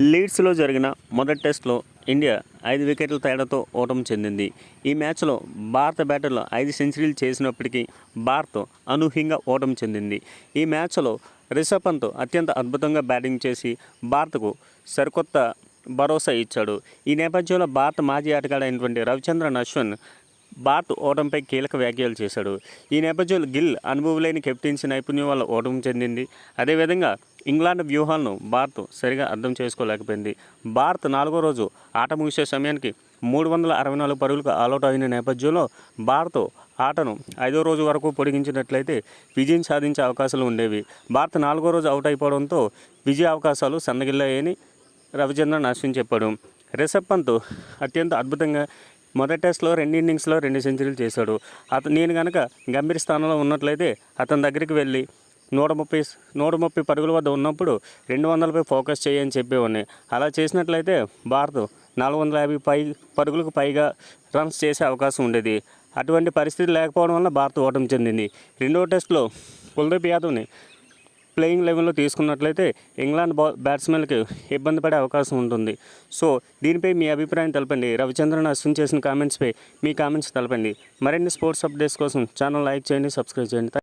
లీడ్స్లో జరిగిన మొదటి టెస్ట్లో ఇండియా ఐదు వికెట్ల తేడాతో ఓటమి చెందింది. ఈ మ్యాచ్లో భారత బ్యాటర్లు ఐదు సెంచరీలు చేసినప్పటికీ భారత్ అనూహ్యంగా ఓటమి చెందింది. ఈ మ్యాచ్లో రిషబ్ పంత్ అత్యంత అద్భుతంగా బ్యాటింగ్ చేసి భారత్కు సరికొత్త భరోసా ఇచ్చాడు. ఈ నేపథ్యంలో భారత మాజీ ఆటగాడైనటువంటి రవిచంద్రన్ అశ్విన్ భారత్ ఓటమిపై కీలక వ్యాఖ్యలు చేశాడు. ఈ నేపథ్యంలో గిల్ అనుభవం లేని కెప్టెన్సీ నైపుణ్యం వల్ల ఓటమి చెందింది. అదేవిధంగా ఇంగ్లాండ్ వ్యూహాలను భారత్ సరిగా అర్థం చేసుకోలేకపోయింది. భారత్ నాలుగో రోజు ఆట ముగిసే సమయానికి మూడు వందల అరవై నాలుగు పరుగులకు ఆల్అౌట్ అయిన నేపథ్యంలో భారత్ ఆటను ఐదో రోజు వరకు పొడిగించినట్లయితే విజయం సాధించే అవకాశాలు ఉండేవి. భారత్ నాలుగో రోజు అవుట్ అయిపోవడంతో విజయ అవకాశాలు సన్నగిల్లాయని రవిచంద్రన్ అశ్విన్ చెప్పాడు. రిషబ్ పంత్ అత్యంత అద్భుతంగా మొదటి టెస్ట్లో రెండు ఇన్నింగ్స్లో రెండు సెంచరీలు చేశాడు. అతను నేను కనుక గంభీర స్థానంలో ఉన్నట్లయితే అతని దగ్గరికి వెళ్ళి నూట ముప్పై నూట ముప్పై పరుగుల వద్ద ఉన్నప్పుడు రెండు వందలపై ఫోకస్ చేయని చెప్పేవాడిని. అలా చేసినట్లయితే భారత్ నాలుగు వందల యాభై పై పరుగులకు పైగా రన్స్ చేసే అవకాశం ఉండేది. అటువంటి పరిస్థితి లేకపోవడం వల్ల భారత్ ఓటమి చెందింది. రెండో టెస్ట్లో కుల్దీప్ యాదవ్ని ప్లేయింగ్ లెవెల్లో తీసుకున్నట్లయితే ఇంగ్లాండ్ బా బ్యాట్స్మెన్కి ఇబ్బంది పడే అవకాశం ఉంటుంది. సో దీనిపై మీ అభిప్రాయం తెలపండి. రవిచంద్రన్ అశ్విన్ చేసిన కామెంట్స్పై మీ కామెంట్స్ తెలపండి. మరిన్ని స్పోర్ట్స్ అప్డేట్స్ కోసం ఛానల్ లైక్ చేయండి సబ్స్క్రైబ్ చేయండి.